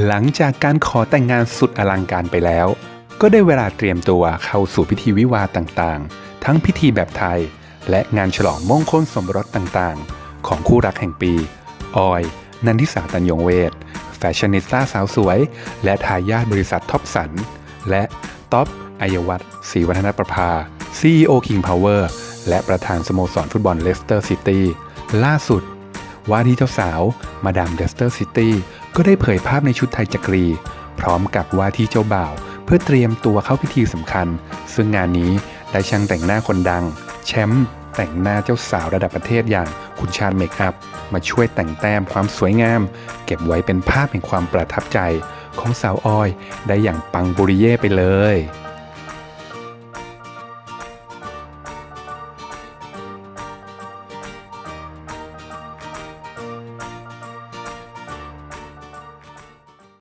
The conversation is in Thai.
หลังจากการขอแต่งงานสุดอลังการไปแล้ว ก็ได้เวลาเตรียมตัวเข้าสู่พิธีวิวาต่างๆ ทั้งพิธีแบบไทย และงานฉลองมงคลสมรสต่างๆ ของคู่รักแห่งปี ออย นันทิสาตัญยงเวทแฟชั่นนิสต้าสาวสวย และทายาทบริษัทท็อปสัน และท็อปอัยวัฒน์ศรีวัฒนประภา CEO King Power และประธานสโมสรฟุตบอลเลสเตอร์ซิตี้ล่าสุด ว่าที่เจ้าสาว มาดามเดสเตอร์ซิตี้ก็ได้เผยภาพในชุดไทยจักรี พร้อมกับว่าที่เจ้าบ่าว เพื่อเตรียมตัวเข้าพิธีสำคัญ ซึ่งงานนี้ได้ช่างแต่งหน้าคนดัง แชมป์แต่งหน้าเจ้าสาวระดับประเทศอย่างคุณชาญเมคอัพ มาช่วยแต่งแต้มความสวยงาม เก็บไว้เป็นภาพแห่งความประทับใจของสาวออย ได้อย่างปังบุริเย่ไปเลย